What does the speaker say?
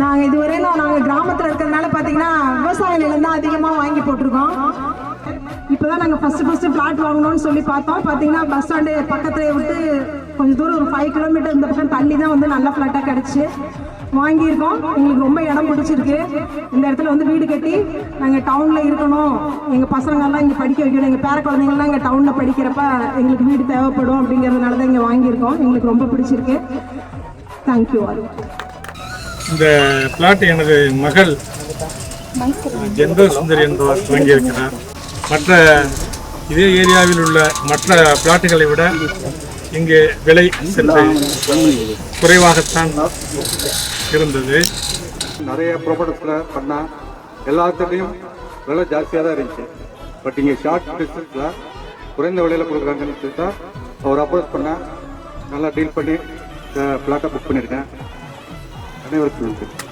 நாங்கள் இதுவரையிலும் நாங்கள் கிராமத்தில் இருக்கிறதுனால பார்த்தீங்கன்னா விவசாய நிலம் தான் அதிகமாக வாங்கி போட்டிருக்கோம். இப்போ தான் நாங்கள் ஃபஸ்ட்டு ஃபஸ்ட்டு பிளாட் வாங்கணும்னு சொல்லி பார்த்தோம். பார்த்தீங்கன்னா பஸ் ஸ்டாண்டு பக்கத்தில் விட்டு கொஞ்சம் தூரம் ஒரு ஃபைவ் கிலோமீட்டர் இந்த பக்கம் தள்ளி தான் வந்து நல்ல ஃப்ளாட்டாக கிடச்சி. வாங்கியிருக்கோம். எங்களுக்கு ரொம்ப இடம் பிடிச்சிருக்கு. இந்த இடத்துல வந்து வீடு கட்டி நாங்கள் டவுனில் இருக்கணும். எங்கள் பசங்கள்லாம் இங்கே படிக்க வைக்கணும். எங்கள் பேர குழந்தைங்கள்லாம் இங்கே டவுனில் படிக்கிறப்ப எங்களுக்கு வீடு தேவைப்படும் அப்படிங்கிறதுனால தான் இங்கே வாங்கியிருக்கோம். எங்களுக்கு ரொம்ப பிடிச்சிருக்கு. தேங்க்யூ ஆல் இந்த பிளாட் எனது மகள் ஜென்ரல் சுந்தரி என்பவர் வாங்கியிருக்கிறார் மற்ற இதே ஏரியாவில் உள்ள மற்ற பிளாட்டுகளை விட இங்கே விலை சற்று குறைவாகத்தான் இருந்தது. நிறைய ப்ராப்பர்ட்டிஸில் பண்ணால் எல்லாத்துலேயும் விலை ஜாஸ்தியாக தான் இருந்துச்சு. பட் இங்கே ஷார்ட் டிஸ்டன்ஸில் குறைந்த விலையில் கொடுக்குறாங்கன்னு சொல்லிட்டு அவர் அப்ரோச் பண்ண நல்லா டீல் பண்ணி பிளாட்டை புக் பண்ணியிருக்கேன் அனைவருக்கும் நன்றி